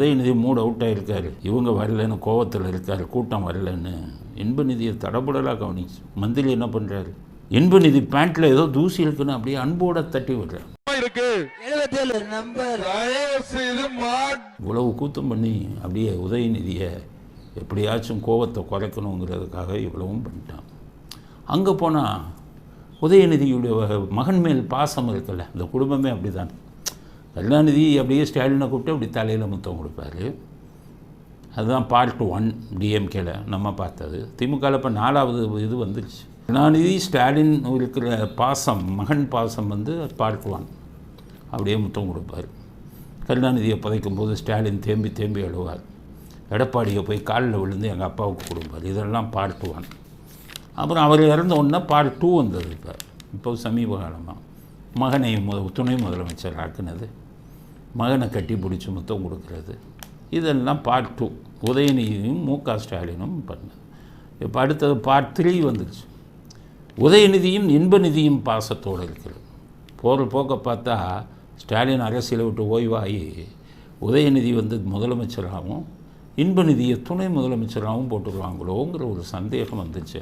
Udhayanidhi mood out ஆகிருக்காரு இவங்க வரலன்னு கோவத்தில் இருக்காரு. கூட்டம் வரலன்னு. இன்ப நிதியை தடபுடலாக கவனிச்சு. மந்திரி என்ன பண்ணுறாரு இன்ப நிதி பேண்ட்டில் ஏதோ தூசி இருக்குன்னு அப்படியே அன்போட தட்டி விடுறாரு. இவ்வளவு கூத்தம் பண்ணி அப்படியே உதயநிதியை எப்படியாச்சும் கோவத்தை குறைக்கணுங்கிறதுக்காக இவ்வளவும் பண்ணிட்டான். அங்கே போனால் உதயநிதியுடைய மகன் மேல் பாசம் இருக்குல்ல இந்த குடும்பமே அப்படி தான் கருணாநிதி அப்படியே ஸ்டாலினை கூப்பிட்டு அப்படி தலையில் முத்தம் கொடுப்பாரு. அதுதான் பார்ட் ஒன் டிஎம்கேல நம்ம பார்த்தது. திமுகவில் இப்போ நாலாவது இது வந்துருச்சு. கருணாநிதி ஸ்டாலின் இருக்கிற பாசம் மகன் பாசம் வந்து பார்ட் ஒன் அப்படியே முத்தம் கொடுப்பார். கருணாநிதியை புதைக்கும் போது ஸ்டாலின் தேம்பி தேம்பி அழுவார். எடப்பாடியை போய் காலில் விழுந்து எங்கள் அப்பாவுக்கு கொடுப்பார். இதெல்லாம் பார்ட் ஒன் அப்புறம் அவர் இறந்த உடனே பார்ட் டூ வந்தது இப்போ. இப்போ சமீப காலமாக மகனை முத துணை முதலமைச்சர் ஆக்குனது. மகனை கட்டி பிடிச்சி முத்தம் கொடுக்கறது. இதெல்லாம் பார்ட் டூ உதயநிதியும் மு க ஸ்டாலினும் பண்ணது. இப்போ அடுத்தது பார்ட் த்ரீ வந்துருச்சு. உதயநிதியும் இன்பநிதியும் பாசத்தோடு இருக்கிறது. போகிற போக்க பார்த்தா ஸ்டாலின் அரசியலை விட்டு ஓய்வாகி உதயநிதி வந்து முதலமைச்சராகவும் இன்பநிதியை துணை முதலமைச்சராகவும் போட்டுருவாங்களோங்கிற ஒரு சந்தேகம் வந்துச்சு